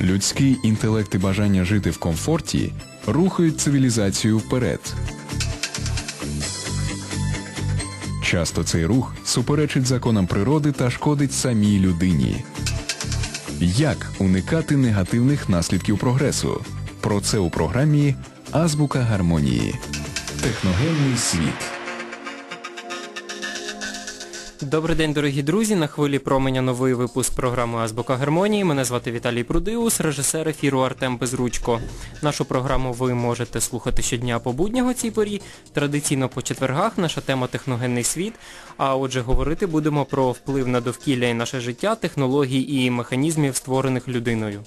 Людський інтелект і бажання жити в комфорті рухають цивілізацію вперед. Часто цей рух суперечить законам природи та шкодить самій людині. Як уникати негативних наслідків прогресу? Про це у програмі Азбука гармонії. Техногенний світ. Добрий день, дорогі друзі. На хвилі променя новий випуск програми Азбука Гармонії. Мене звати Віталій Прудиус, режисер ефіру Артем Безручко. Нашу програму ви можете слухати щодня по буднях у цій порі. Традиційно по четвергах наша тема техногенний світ. А отже, говорити будемо про вплив на довкілля і наше життя, технологій і механізмів, створених людиною.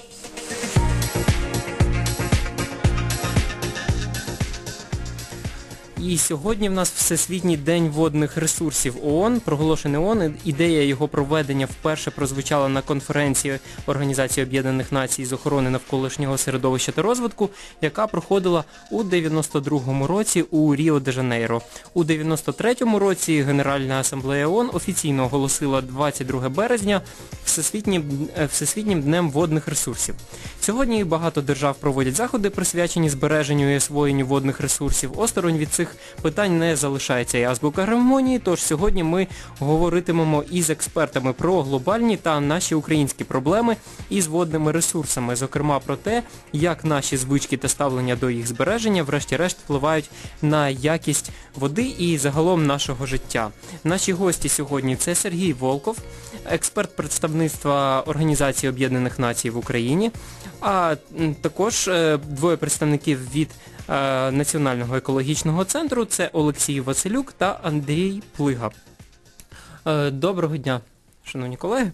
І сьогодні в нас Всесвітній день водних ресурсів ООН, проголошений ООН. Ідея його проведення вперше прозвучала на конференції Організації Об'єднаних Націй з охорони навколишнього середовища та розвитку, яка проходила у 92-му році у Ріо-де-Жанейро. У 93-му році Генеральна асамблея ООН офіційно оголосила 22 березня Всесвітнім, е, Всесвітнім днем водних ресурсів. Сьогодні багато держав проводять заходи, присвячені збереженню і освоєнню водних ресурсів. Осторонь від цих питань не залишається і азбука гармонії, тож сьогодні ми говоритимемо із експертами про глобальні та наші українські проблеми із водними ресурсами, зокрема про те, як наші звички та ставлення до їх збереження врешті-решт впливають на якість води і загалом нашого життя. Наші гості сьогодні це Сергій Волков, експерт представництва Організації Об'єднаних Націй в Україні, а також е, двоє представників від е, Національного екологічного центру. Це Олексій Василюк та Андрій Плига. Е, Доброго дня, шановні колеги.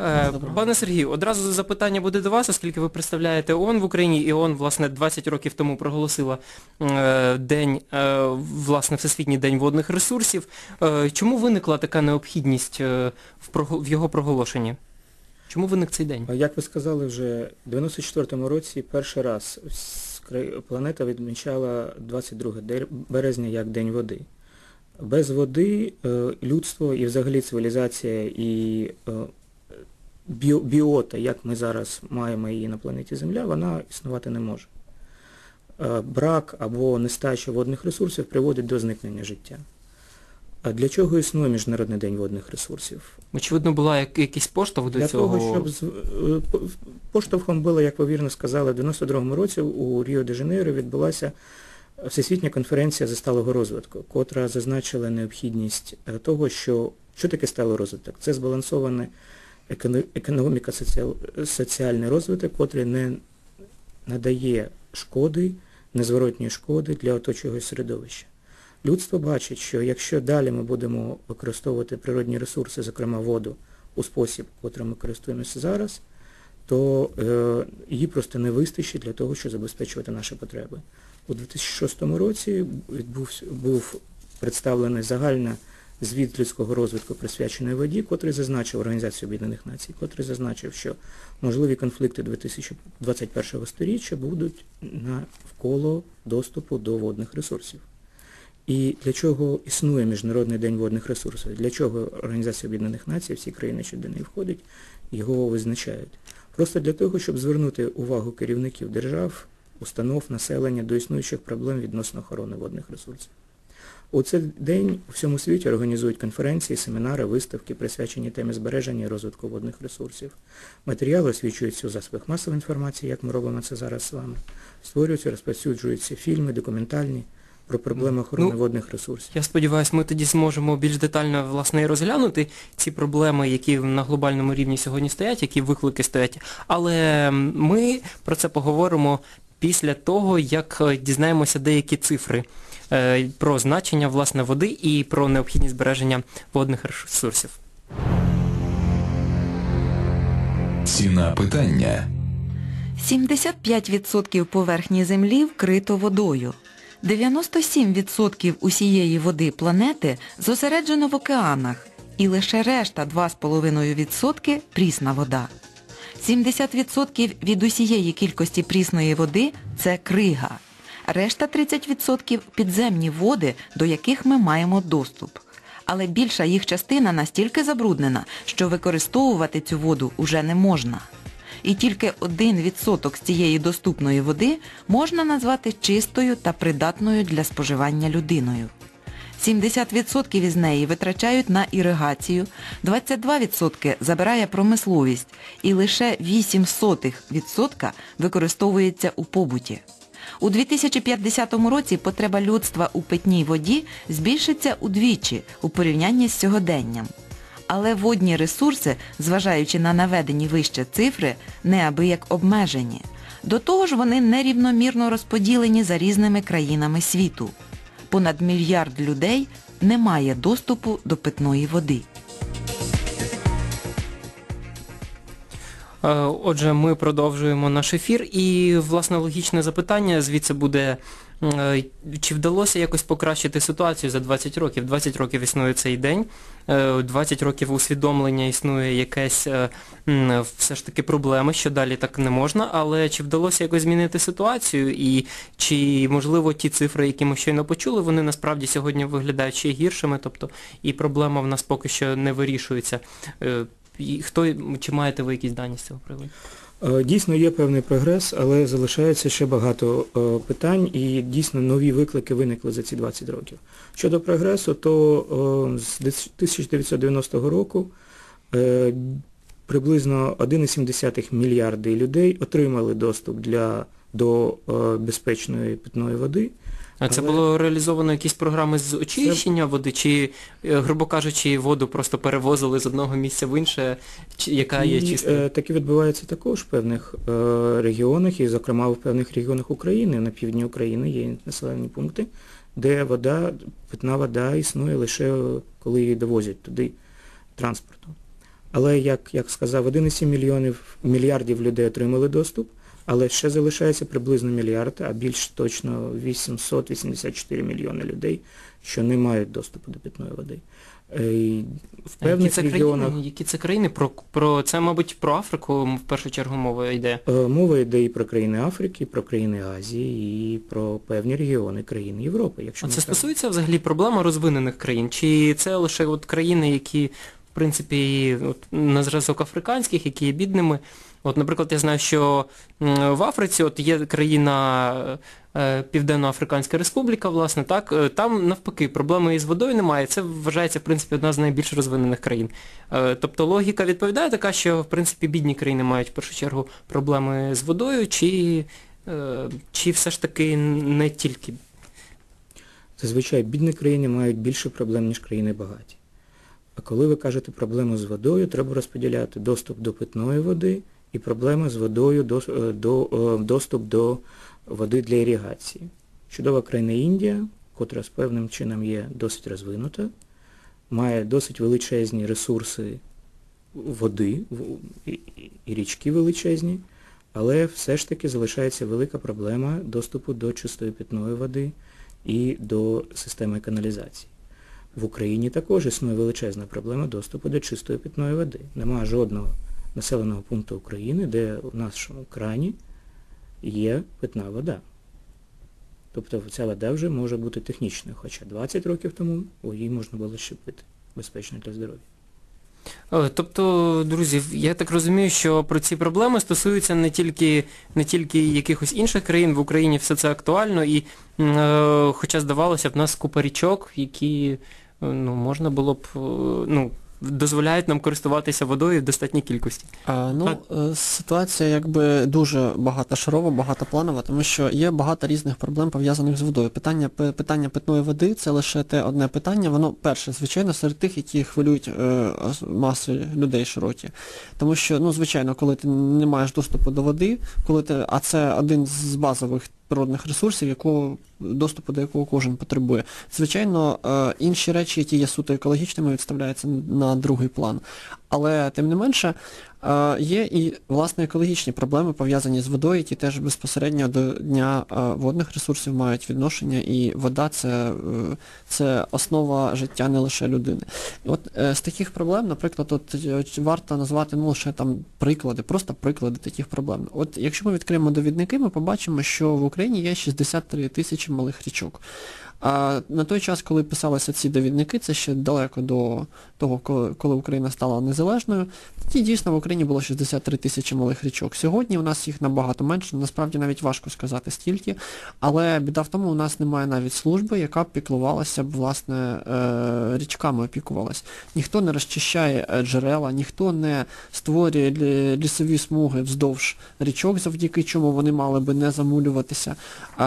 Е, Пане Сергію, одразу запитання буде до вас, оскільки ви представляєте ООН в Україні, і ООН, власне, 20 років тому проголосила е, день, е, власне, Всесвітній день водних ресурсів. Е, Чому виникла така необхідність е, в прого- в його проголошенні? Чому виник цей день? Як ви сказали, вже в 94-му році перший раз планета відмічала 22 березня як День води. Без води е, людство і взагалі цивілізація і е, біо- біота, як ми зараз маємо її на планеті Земля, вона існувати не може. Е, Брак або нестача водних ресурсів приводить до зникнення життя. А для чого існує Міжнародний день водних ресурсів? Очевидно, була як, якийсь поштовх до Для цього. того, щоб з- поштовхом було, як ви вірно сказали, в 92-му році у Ріо-де-Жанейро відбулася Всесвітня конференція за сталого розвитку, котра зазначила необхідність е, того, що що таке сталий розвиток? Це збалансована економіка, соціальний розвиток, котрий не надає шкоди, незворотньої шкоди для оточуючого середовища. Людство бачить, що якщо далі ми будемо використовувати природні ресурси, зокрема воду, у спосіб, котрим ми користуємося зараз, то е, її просто не вистачить для того, щоб забезпечувати наші потреби. У 2006 році відбувся, був представлений загальний звіт людського розвитку присвячений воді, котрий зазначив Організацію Об'єднаних Націй, котрий зазначив, що можливі конфлікти 2021 століття будуть навколо доступу до водних ресурсів. І для чого існує Міжнародний день водних ресурсів? Для чого Організація Об'єднаних Націй, всі країни, що до неї входять, його визначають? Просто для того, щоб звернути увагу керівників держав, установ, населення до існуючих проблем відносно охорони водних ресурсів. У цей день у всьому світі організують конференції, семінари, виставки, присвячені темі збереження і розвитку водних ресурсів. Матеріали освічуються у засобах масової інформації, як ми робимо це зараз з вами. Створюються, розповсюджуються фільми, документальні про проблеми охорони Ну, водних ресурсів. Я сподіваюся, ми тоді зможемо більш детально власне розглянути ці проблеми, які на глобальному рівні сьогодні стоять, які виклики стоять. Але ми про це поговоримо після того, як е, дізнаємося деякі цифри е, про значення власне води і про необхідність збереження водних ресурсів. Ціна питання. 75% поверхні Землі вкрито водою. 97% усієї води планети зосереджено в океанах, і лише решта 2,5% прісна вода. 70% від усієї кількості прісної води це крига. Решта 30% підземні води, до яких ми маємо доступ. Але більша їх частина настільки забруднена, що використовувати цю воду уже не можна. і тільки 1% з цієї доступної води можна назвати чистою та придатною для споживання людиною. 70% із неї витрачають на іригацію, 22% забирає промисловість і лише 0,08% використовується у побуті. У 2050 році потреба людства у питній воді збільшиться удвічі у порівнянні з сьогоденням. Але водні ресурси, зважаючи на наведені вище цифри, неабияк обмежені. До того ж вони нерівномірно розподілені за різними країнами світу. Понад мільярд людей не має доступу до питної води. Е, Отже, ми продовжуємо наш ефір і, власне, логічне запитання звідси буде, чи вдалося якось покращити ситуацію за 20 років? 20 років існує цей день, е, 20 років усвідомлення існує якесь е, все ж таки проблеми, що далі так не можна, але чи вдалося якось змінити ситуацію і чи, можливо, ті цифри, які ми щойно почули, вони насправді сьогодні виглядають ще гіршими, тобто і проблема в нас поки що не вирішується. Е, і Хто, чи маєте ви якісь дані з цього приводу? Е, Дійсно є певний прогрес, але залишається ще багато е, питань і дійсно нові виклики виникли за ці 20 років. Щодо прогресу, то е, з 1990 року приблизно 1,7 мільярди людей отримали доступ для, до безпечної питної води. А це Але- було реалізовано якісь програми з очищення води, чи, е, грубо кажучи, воду просто перевозили з одного місця в інше, чи- яка є І, чистою? е, таке відбувається також в певних е, регіонах, і, зокрема, в певних регіонах України. На півдні України є населені пункти, де вода, питна вода існує лише е, коли її довозять туди транспортом. Але, як, як сказав, 1,7 мільйонів, мільярдів людей отримали доступ, але ще залишається приблизно мільярд, а більш точно 884 мільйони людей, що не мають доступу до питної води. Е, і В А які це регіонах країни? Які це країни? Про, про це, мабуть, про Африку в першу чергу мова йде. Е, Мова йде і про країни Африки, і про країни Азії, і про певні регіони країн Європи. Якщо А це кажемо. стосується взагалі проблеми розвинених країн? Чи це лише от країни, які, в принципі, от, на зразок африканських, які є бідними? От, наприклад, я знаю, що в Африці от є країна е, Південно-Африканська Республіка, власне, так, е, там навпаки проблеми із водою немає. Це вважається, в принципі, одна з найбільш розвинених країн. Е, Тобто логіка відповідає така, що в принципі бідні країни мають в першу чергу проблеми з водою, чи, е, чи все ж таки не тільки Зазвичай бідні країни мають більше проблем, ніж країни багаті. А коли ви кажете проблему з водою, треба розподіляти доступ до питної води і проблема з водою дос- е, до, е, доступ до води для іригації. Чудова країна Індія, котра з певним чином є досить розвинута, має досить величезні ресурси води і, річки величезні, але все ж таки залишається велика проблема доступу до чистої питної води і до системи каналізації. В Україні також існує величезна проблема доступу до чистої питної води. Нема жодного населеного пункту України, де в нашому крані є питна вода. Тобто ця вода вже може бути технічною, хоча 20 років тому її можна було ще пити безпечно для здоров'я. Тобто, друзі, я так розумію, що про ці проблеми стосуються не тільки, не тільки якихось інших країн, в Україні все це актуально, і е, хоча здавалося б, в нас купа річок, які е, ну, можна було б, е, ну, дозволяють нам користуватися водою в достатній кількості. А, ну, Так. е, ситуація якби дуже багатошарова, багатопланова, тому що є багато різних проблем пов'язаних з водою. Питання, питання питної води це лише те одне питання. Воно перше, звичайно, серед тих, які хвилюють е, маси людей широкі. Тому що, ну, звичайно, коли ти не маєш доступу до води, коли ти, а це один з базових природних ресурсів, якого, доступу до якого кожен потребує. Звичайно, е, інші речі, які є суто екологічними, відставляються на другий план. Але тим не менше, е, є і власне екологічні проблеми пов'язані з водою, які теж безпосередньо до дня е, водних ресурсів мають відношення, і вода це, е, це основа життя не лише людини. От з таких проблем, наприклад, от варто назвати ну, лише там приклади, просто приклади таких проблем. От якщо ми відкриємо довідники, ми побачимо, що в Україні є 63 тисячі малих річок. А на той час, коли писалися ці довідники, це ще далеко до того, коли, Україна стала незалежною, тоді дійсно в Україні було 63 тисячі малих річок. Сьогодні у нас їх набагато менше, насправді навіть важко сказати стільки, але біда в тому, у нас немає навіть служби, яка б піклувалася б, власне, е, річками опікувалась. Ніхто не розчищає е, джерела, ніхто не створює лісові смуги вздовж річок, завдяки чому вони мали би не замулюватися.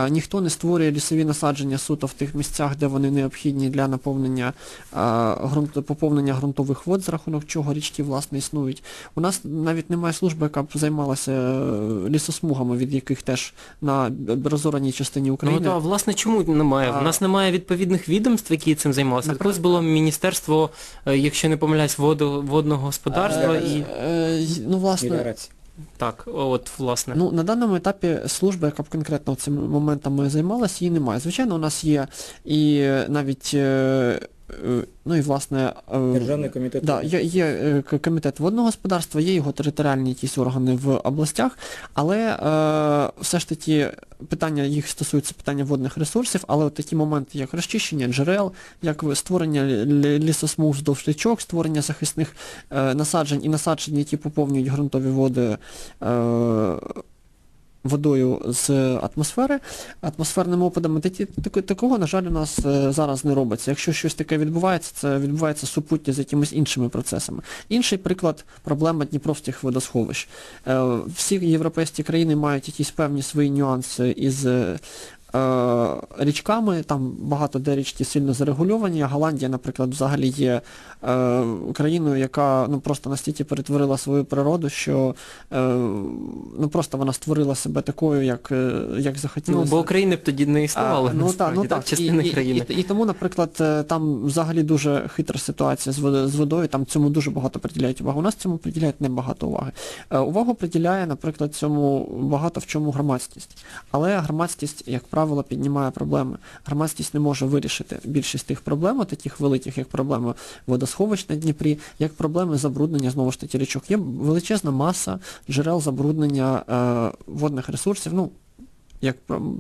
Ніхто не створює лісові насадження суто в тих місцях, де вони необхідні для наповнення а, ґрунт, поповнення ґрунтових вод, за рахунок чого річки власне існують. У нас навіть немає служби, яка б займалася е, лісосмугами, від яких теж на розораній частині України. Ну України. так, власне, чому немає? А- В нас немає відповідних відомств, які цим займалися. Наприклад- Колись було міністерство, е, якщо не помиляюсь, водного господарства і. е, ну, власне. Так, от, власне. Ну, на даному етапі служба, яка б конкретно цими моментами займалася, її немає. Звичайно, у нас є і е, навіть, е, ну і власне... е, Державний комітет. Да, є, є е, комітет водного господарства, є його територіальні якісь органи в областях, але е, все ж таки питання їх стосується питання водних ресурсів, але от такі моменти, як розчищення джерел, як створення лі- лі- лісосмуг вздовж річок, створення захисних е, насаджень і насаджень, які поповнюють ґрунтові води. Водою з атмосфери, атмосферними опадами, такого, на жаль, у нас е, зараз не робиться. Якщо щось таке відбувається, це відбувається супутньо з якимись іншими процесами. Інший приклад проблема Дніпровських водосховищ. Е, Всі європейські країни мають якісь певні свої нюанси із е, річками, там багато де річки сильно зарегульовані, а Голландія, наприклад, взагалі є е, країною, яка ну, просто настільки перетворила свою природу, що е, ну, просто вона створила себе такою, як, е, як захотіла. Ну, бо України б тоді не існувало, А, ну, так, ну, так. частини і, країни. І, і, і тому, наприклад, е, там взагалі дуже хитра ситуація з водою, там цьому дуже багато приділяють увагу. У нас цьому приділяють небагато уваги. Е, Увагу приділяє, наприклад, цьому багато в чому громадськість. Але громадськість, як правило, піднімає проблеми. Громадськість не може вирішити більшість тих проблем, таких великих, як проблеми водосховищ на Дніпрі, як проблеми забруднення знову ж таки річок. Є величезна маса джерел забруднення е, водних ресурсів. Ну, як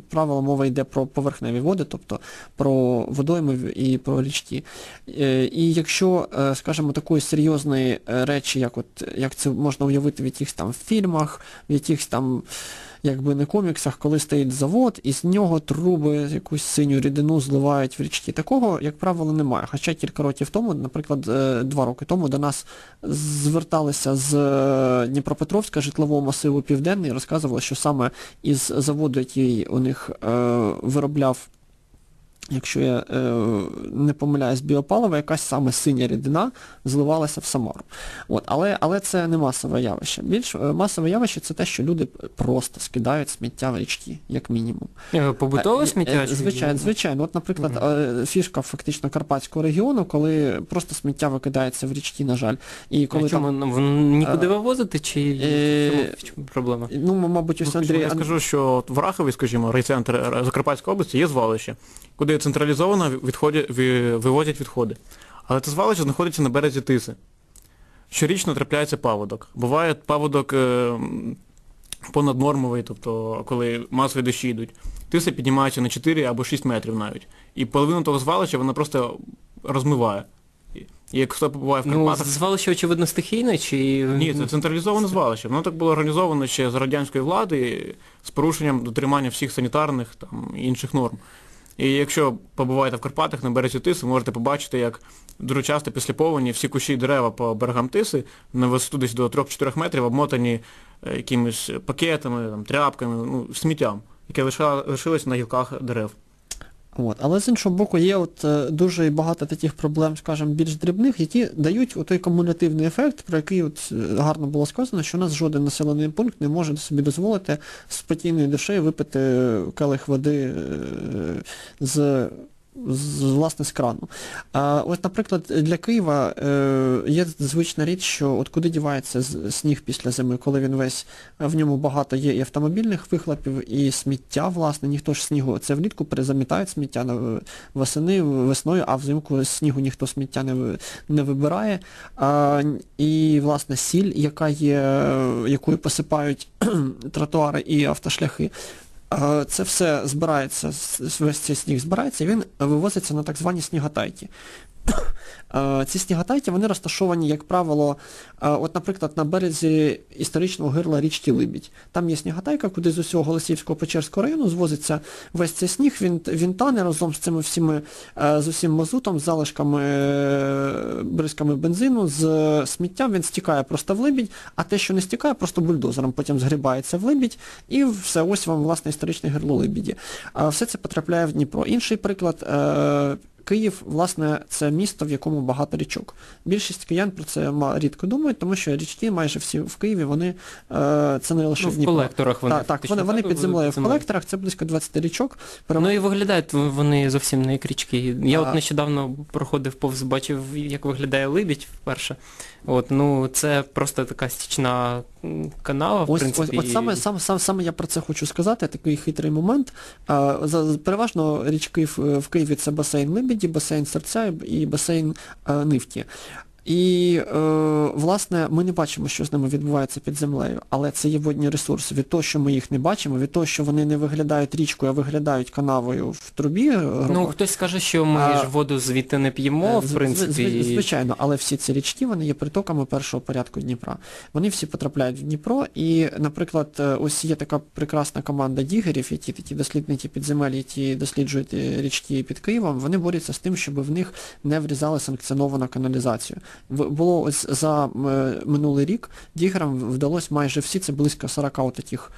правило, мова йде про поверхневі води, тобто про водойми і про річки. Е, І якщо, е, скажімо, такої серйозної е, речі, як от як це можна уявити в якихось там фільмах, в якихось там якби не коміксах, коли стоїть завод, і з нього труби якусь синю рідину зливають в річки. Такого, як правило, немає. Хоча кілька років тому, наприклад, е, два роки тому до нас зверталися з е, Дніпропетровська житлового масиву Південний і розказували, що саме із заводу, який у них е, виробляв Якщо я е, не помиляюсь, біопаливо, якась саме синя рідина зливалася в Самару. От, але, але це не масове явище. Більш е, масове явище це те, що люди просто скидають сміття в річки, як мінімум. Побутове сміття? е, Звичайно, звичайно. От, наприклад, е, фішка фактично Карпатського регіону, коли просто сміття викидається в річки, на жаль. І коли а чому, там, ну, в- нікуди вивозити, чи е, в чому- проблема? ну, мабуть, ось Ну, Андрій... я скажу, що от в Рахові, скажімо, райцентр Закарпатської області є звалище, куди централізовано відходять, ви- вивозять відходи. Але це звалище знаходиться на березі Тиси. Щорічно трапляється паводок. Буває паводок е, понаднормовий, тобто коли масові дощі йдуть. Тиса піднімається на 4 або 6 метрів навіть. І половину того звалища вона просто розмиває. І як хто побуває в Ну, звалище, очевидно, стихійне, чи... ні, це централізоване звалище. Воно так було організовано ще з радянської влади з порушенням дотримання всіх санітарних там, і інших норм. І якщо побуваєте в Карпатах на березі Тиси, можете побачити, як дуже часто після повені всі кущі дерева по берегам Тиси на висоту десь до 3-4 метрів обмотані е, якимись пакетами, там, тряпками, ну, сміттям, яке лишилось на гілках дерев. От. Але з іншого боку, є от е, дуже багато таких проблем, скажімо, більш дрібних, які дають той кумулятивний ефект, про який от е, гарно було сказано, що у нас жоден населений пункт не може собі дозволити спокійною душею випити келих води е, з. З, власне, з крану. А, от, наприклад, для Києва е, є звична річ, що от куди дівається сніг після зими, коли він весь, в ньому багато є і автомобільних вихлопів, і сміття, власне, ніхто ж снігу, це влітку перезамітають сміття на восени, весною, а взимку снігу ніхто сміття не, не вибирає. А, і, власне, сіль, яка є, якою посипають тротуари і автошляхи. Е, Це все збирається, весь цей сніг збирається і він вивозиться на так звані сніготайки. Е, Ці сніготайки вони розташовані, як правило, е, от, наприклад, на березі історичного гирла річки Либідь. Там є сніготайка, куди з усього Голосіївського Печерського району звозиться весь цей сніг, він, він тане разом з цими всіми, е, з усім мазутом, з залишками бризками бензину, з сміттям, він стікає просто в Либідь, а те, що не стікає, просто бульдозером потім згрібається в Либідь, і все, ось вам, власне, історичне гирло Либіді. Все це потрапляє в Дніпро. Інший приклад. Київ, власне, це місто, в якому багато річок. Більшість киян про це рідко думають, тому що річки майже всі в Києві, вони е, це не лише Ну, в Дніпро. колекторах вони Так, так, вони, вони під землею в колекторах, це близько 20 річок. Ну і виглядають вони зовсім не як річки. Я А. от нещодавно проходив повз, бачив, як виглядає Либідь вперше. От, ну, це просто така стічна канава, в Ось, принципі. ось, от саме, саме, саме, саме я про це хочу сказати, такий хитрий момент. А, за, переважно річки в, в Києві це басейн Либіді, басейн Серця і- басейн а, Нивки. І, е, власне, ми не бачимо, що з ними відбувається під землею, але це є водні ресурси. Від того, що ми їх не бачимо, від того, що вони не виглядають річкою, а виглядають канавою в трубі. грубо Ну, хтось скаже, що ми А, ж воду звідти не п'ємо, Е, в принципі. зв- Звичайно, але всі ці річки вони є притоками першого порядку Дніпра. Вони всі потрапляють в Дніпро, і, наприклад, е, ось є така прекрасна команда дігерів, які такі дослідники підземель, які досліджують е, річки під Києвом, вони борються з тим, щоб в них не врізали санкціоновану каналізацію. Було ось за е, минулий рік діграм вдалося майже всі, це близько 40 таких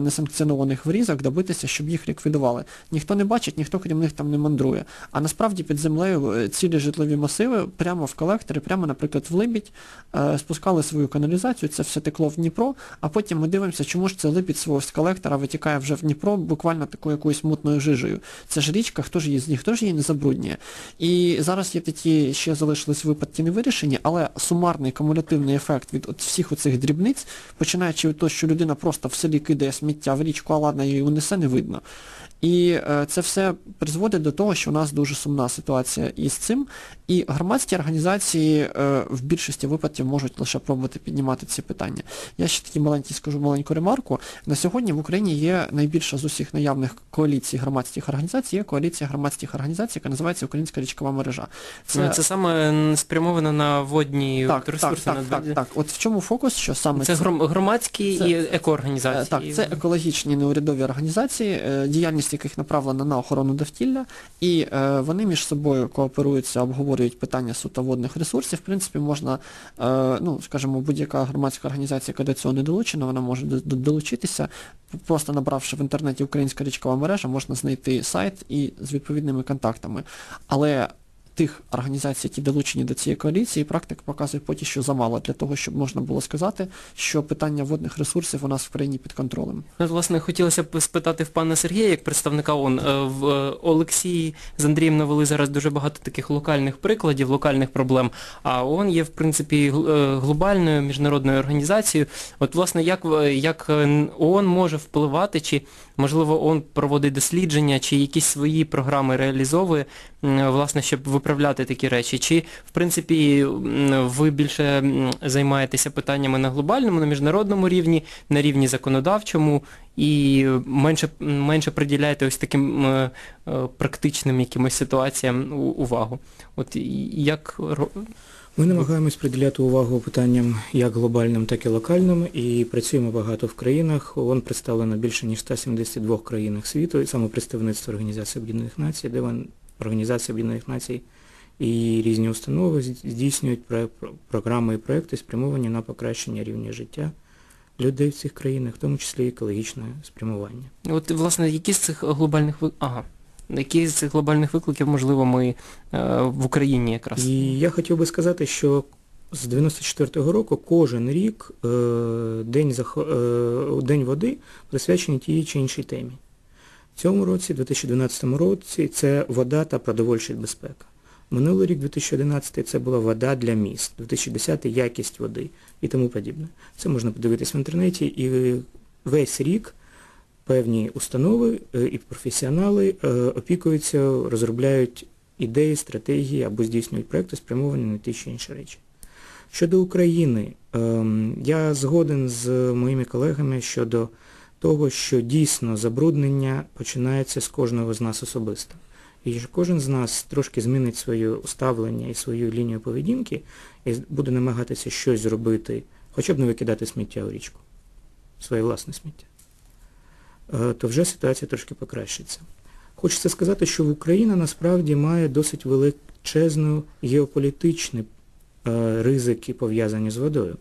несанкціонованих врізок, добитися, щоб їх ліквідували. Ніхто не бачить, ніхто крім них там не мандрує. А насправді під землею е, цілі житлові масиви прямо в колектори, прямо, наприклад, в Либідь, е, спускали свою каналізацію, це все текло в Дніпро, а потім ми дивимося, чому ж це Либідь свого з колектора витікає вже в Дніпро буквально такою якоюсь мутною жижею. Це ж річка, хто ж її з них, хто ж її не забруднює. І зараз є такі, ще залишились випадки не вирішені, але сумарний кумулятивний ефект від от всіх оцих дрібниць, починаючи від того, що людина просто в селі кидає сміття в річку, а ладно, її унесе, не видно. І е, це все призводить до того, що у нас дуже сумна ситуація із цим. І громадські організації е, в більшості випадків можуть лише пробувати піднімати ці питання. Я ще такі маленькі скажу маленьку ремарку. На сьогодні в Україні є найбільша з усіх наявних коаліцій громадських організацій, є коаліція громадських організацій, яка називається Українська річкова мережа. Це, це саме спрямовано на водні так, так, ресурси. так, на... так, так. От в чому фокус, що саме Це громадські Це- і екоорганізації. Так, це екологічні неурядові організації, е, діяльність яких направлена на охорону довкілля, і е, вони між собою кооперуються, обговорюють питання суто водних ресурсів. В принципі, можна, е, ну, скажімо, будь-яка громадська організація, яка до цього не долучена, вона може до- до- долучитися. Просто набравши в інтернеті Українська річкова мережа, можна знайти сайт і з відповідними контактами. Але тих організацій, які долучені до цієї коаліції, практика показує поки що замало для того, щоб можна було сказати, що питання водних ресурсів у нас в країні під контролем. Ну, власне, хотілося б спитати в пана Сергія, як представника ООН. Е, В е, Олексій з Андрієм навели зараз дуже багато таких локальних прикладів, локальних проблем. А ООН є, в принципі, е, глобальною міжнародною організацією. От, власне, як, як ООН може впливати, чи, можливо, ООН проводить дослідження, чи якісь свої програми реалізовує, власне, щоб виправляти такі речі? Чи, в принципі, ви більше займаєтеся питаннями на глобальному, на міжнародному рівні, на рівні законодавчому і менше, менше приділяєте ось таким е, практичним якимось ситуаціям увагу? От як Ми намагаємось приділяти увагу питанням як глобальним, так і локальним, і працюємо багато в країнах. ООН представлено більше ніж 172 країнах світу, і саме представництво Організації Об'єднаних Націй, де Організація Об'єднаних Націй і різні установи здійснюють про- про- програми і проекти, спрямовані на покращення рівня життя людей в цих країнах, в тому числі екологічне спрямування. от, власне, які з цих глобальних ви- ага. Які з цих глобальних викликів, можливо, ми е, в Україні якраз? І я хотів би сказати, що з 94-го року кожен рік е, день, е, день води присвячений тій чи іншій темі. В цьому році, 2012 році, це вода та продовольча безпека. Минулий рік, 2011, це була вода для міст, 2010 якість води і тому подібне. Це можна подивитись в інтернеті і весь рік певні установи е, і професіонали е, опікуються, розробляють ідеї, стратегії або здійснюють проекти, спрямовані на ті чи інші речі. Щодо України, ем, я згоден з моїми колегами щодо того, що дійсно забруднення починається з кожного з нас особисто. І кожен з нас трошки змінить своє ставлення і свою лінію поведінки і буде намагатися щось зробити, хоча б не викидати сміття у річку, своє власне сміття, то вже ситуація трошки покращиться. Хочеться сказати, що Україна насправді має досить величезну геополітичні е, ризики, пов'язані з водою.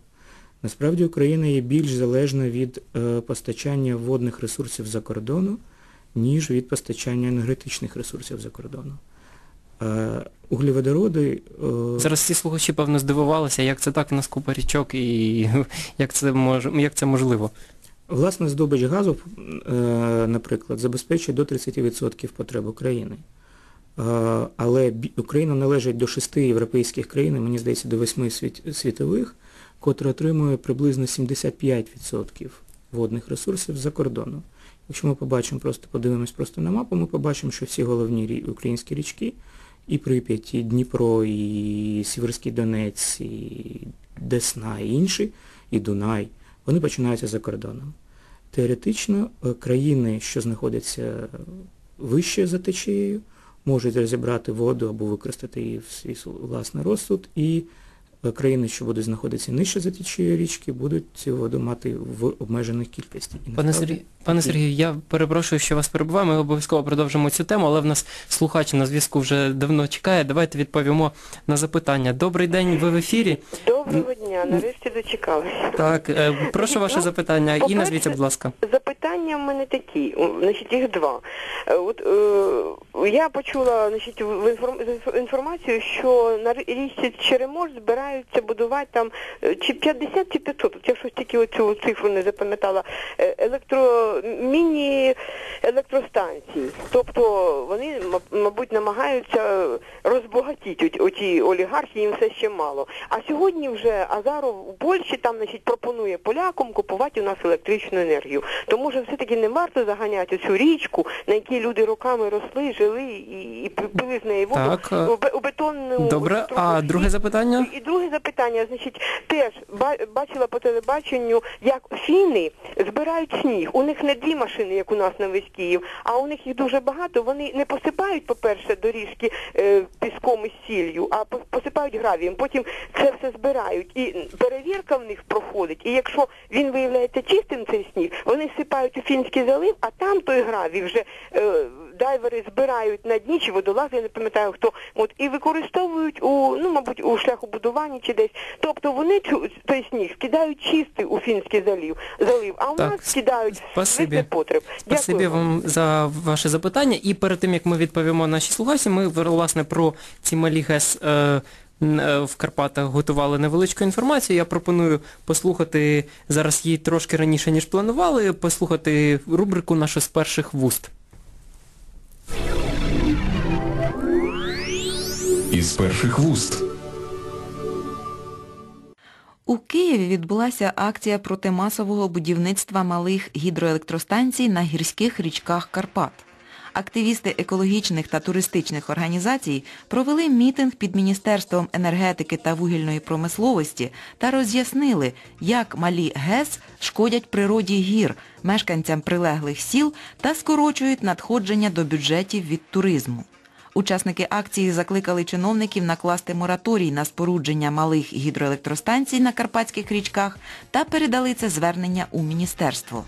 Насправді Україна є більш залежна від е, постачання водних ресурсів за кордону, ніж від постачання енергетичних ресурсів за кордону. Е, углеводороди... е, Зараз всі слухачі, певно, здивувалися, як це так, у нас річок і як це, мож... як це можливо. Власне, здобич газу, е, наприклад, забезпечує до 30% потреб України. Е, Але Україна належить до шести європейських країн, мені здається, до восьми світових, котра отримує приблизно 75% водних ресурсів за кордону. Якщо ми побачимо, просто подивимось просто на мапу, ми побачимо, що всі головні українські річки, і Прип'ять, і Дніпро, і Сіверський Донець, і Десна, і інші, і Дунай, вони починаються за кордоном. Теоретично е, країни, що знаходяться вище за течією, можуть розібрати воду або використати її в свій власний розсуд, і країни, що будуть знаходитися нижче за течією річки, будуть цю воду мати в обмежених кількості. І Пане Сергію, пане Сергію, я перепрошую, що вас перебуваю, ми обов'язково продовжимо цю тему, але в нас слухач на зв'язку вже давно чекає. Давайте відповімо на запитання. Добрий день, ви в ефірі. Доброго дня, нарешті дочекалися. Так, е, прошу ваше запитання і назвіться, будь ласка. Запитання в мене такі, значить, їх два. Е, От е, я почула значить, в інформ... інформацію, що на річці Черемош збираються будувати там е, чи 50 чи 500, от я щось тільки оцю цифру не запам'ятала, е, електро... міні-електростанції. Тобто вони, ма- мабуть, намагаються розбагатіти оті- оті олігархи, їм все ще мало. А сьогодні вже Азаров у Польщі там значить, пропонує полякам купувати у нас електричну енергію. Тому що все-таки не варто заганяти цю річку, на якій люди роками росли, жили і, і пили з неї воду Так, е, у, бетонну Добре, а друге запитання? І друге запитання, значить, теж бачила по телебаченню, як фіни збирають сніг. У них не дві машини, як у нас на весь Київ, а у них їх дуже багато. Вони не посипають, по-перше, доріжки е, піском і сіллю, а посипають гравієм. Потім це все збирають. І перевірка в них проходить. І якщо він виявляється чистим, цей сніг, вони сипають у фінський залив, а там той гравій вже е, дайвери збирають на дні чи водолази, я не пам'ятаю хто, от і використовують у ну, мабуть, у шляхобудуванні чи десь. Тобто вони той сніг кидають чистий у фінський залив, залив, а у Так, нас кидають спасибі. без потреб. Спасибі вам за ваше запитання. І перед тим, як ми відповімо нашій слухачі, ми власне про ці малі ГЕС е, в Карпатах готували невеличку інформацію. Я пропоную послухати зараз її трошки раніше, ніж планували, послухати рубрику нашу з перших вуст. Із перших вуст. У Києві відбулася акція проти масового будівництва малих гідроелектростанцій на гірських річках Карпат. Активісти екологічних та туристичних організацій провели мітинг під Міністерством енергетики та вугільної промисловості та роз'яснили, як малі ГЕС шкодять природі гір, мешканцям прилеглих сіл та скорочують надходження до бюджетів від туризму. Учасники акції закликали чиновників накласти мораторій на спорудження малих гідроелектростанцій на карпатських річках та передали це звернення у міністерство.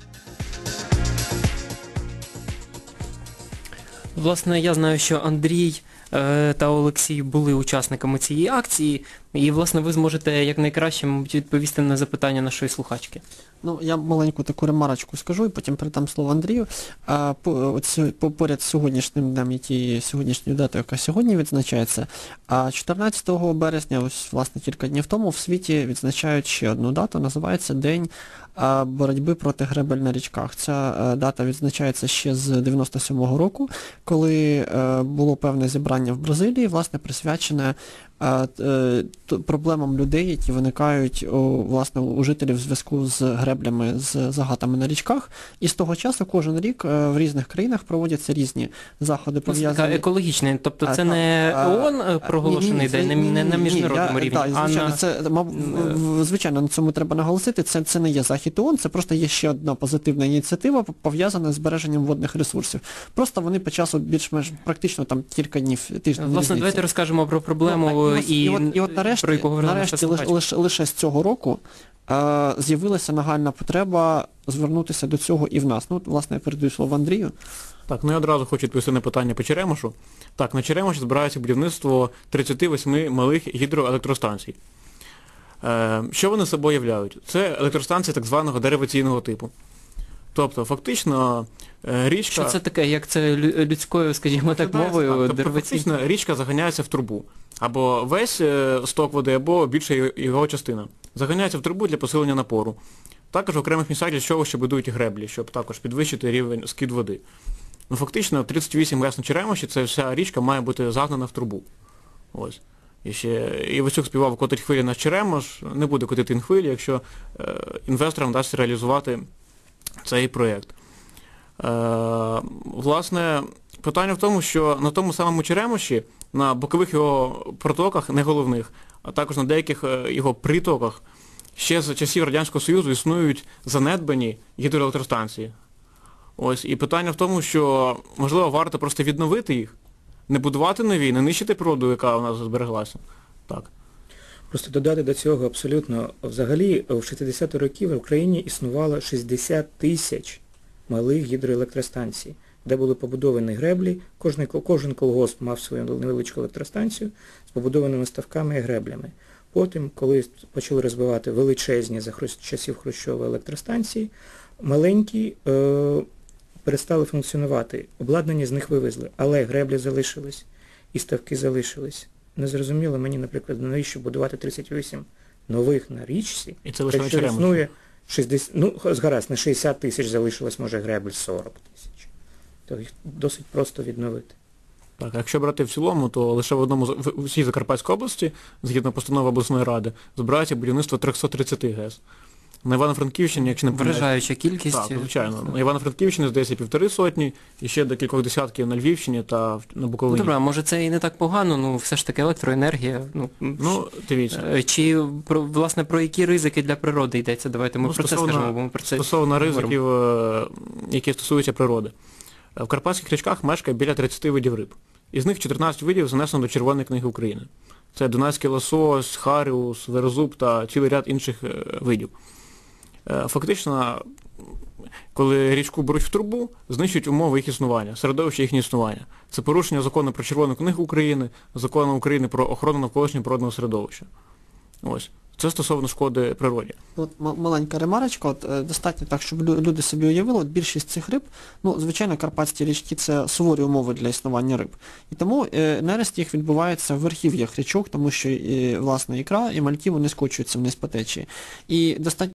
Власне, я знаю, що Андрій е, та Олексій були учасниками цієї акції, і, власне, ви зможете якнайкраще, мабуть, відповісти на запитання нашої слухачки. Ну, я маленьку таку ремарочку скажу і потім передам слово Андрію. А, по, от, по- поряд з сьогоднішнім днем, який сьогоднішньою датою, яка сьогодні відзначається, а 14 березня, ось власне кілька днів тому, в світі відзначають ще одну дату, називається День боротьби проти гребель на річках. Ця е, дата відзначається ще з 97-го року, коли е, було певне зібрання в Бразилії, власне, присвячене проблемам людей, які виникають у, власне, у жителів в зв'язку з греблями, з загатами на річках. І з того часу кожен рік е, в різних країнах проводяться різні заходи Ну, пов'язані. екологічна, тобто це так, не а, ООН е, проголошений день, не, не на міжнародному я- рівні, так, а звичайно, на... це, мав- звичайно, на цьому треба наголосити, це, це не є захід ООН, це просто є ще одна позитивна ініціатива, пов'язана з збереженням водних ресурсів. Просто вони по часу більш-менш практично там кілька днів, тиждень. Власне, різниці. давайте розкажемо про проблему Ну, і, і, от, і от нарешті, про яку нарешті лише, лише, лише з цього року е, з'явилася нагальна потреба звернутися до цього і в нас. Ну, от, власне, я передаю слово Андрію. Так, ну я одразу хочу відповісти на питання по Черемошу. Так, на Черемоші збирається будівництво 38 малих гідроелектростанцій. Е, що вони собою являють? Це електростанції так званого дериваційного типу. Тобто, фактично, е, річка... Що це таке, як це людською, скажімо так, мовою, так. Тобто, фактично, річка заганяється в трубу. Або весь е, сток води, або більша його- частина. Заганяється в трубу для посилення напору. Також в окремих місцях для чого ще будують греблі, щоб також підвищити рівень скид води. Ну фактично 38 ГЕС на Черемоші, це вся річка має бути загнана в трубу. Ось. І ще Івасюк співав котить хвилі на Черемош, не буде котити він хвилі, якщо е, інвесторам вдасться реалізувати цей проєкт. Е, власне, питання в тому, що на тому самому Черемоші, на бокових його протоках, не головних, а також на деяких е, його притоках, ще з часів Радянського Союзу існують занедбані гідроелектростанції. Ось, і питання в тому, що, можливо, варто просто відновити їх, не будувати нові, не нищити природу, яка у нас збереглася. Так. Просто додати до цього абсолютно, взагалі в 60-ті роки в Україні існувало 60 тисяч малих гідроелектростанцій, де були побудовані греблі, кожен, кожен колгосп мав свою невеличку електростанцію з побудованими ставками і греблями. Потім, коли почали розбивати величезні за часів Хрущова електростанції, маленькі е, перестали функціонувати. Обладнання з них вивезли, але греблі залишились і ставки залишились. Незрозуміло мені, наприклад, навіщо будувати 38 нових на річці, І це лише якщо Черемоші. існує 60, ну, гаразд, на 60 тисяч залишилось, може, гребль 40 тисяч. То їх досить просто відновити. Так, а якщо брати в цілому, то лише в одному в усій Закарпатській області, згідно постанови обласної ради, збирається будівництво 330 ГЕС. На Івано-Франківщині, якщо не Вражаюча кількість. Так, звичайно. На Івано-Франківщині, здається, півтори сотні, і ще декількох десятків на Львівщині та на Ну, добре, а може це і не так погано, ну все ж таки електроенергія. Ну, Ну, дивіться. Е, Чи про власне про які ризики для природи йдеться? Давайте ми Ну, про це скажемо, бо ми про це Стосовно ризиків, е, які стосуються природи. Е, В Карпатських річках мешкає біля 30 видів риб. Із них 14 видів занесено до Червоної книги України. Це дунайський лосось, харіус, верзуб та цілий ряд інших видів. Е, Фактично, коли річку беруть в трубу, знищують умови їх існування, середовище їхнього існування. Це порушення закону про Червону книгу України, закону України про охорону навколишнього природного середовища. Ось. Це стосовно шкоди природі. От маленька ремарочка, от е, достатньо так, щоб люди собі уявили, от більшість цих риб, ну, звичайно, карпатські річки це суворі умови для існування риб. І тому е, нерест їх відбувається в верхів'ях річок, тому що, е, власне, ікра і мальки вони скочуються вниз по течії. І достатньо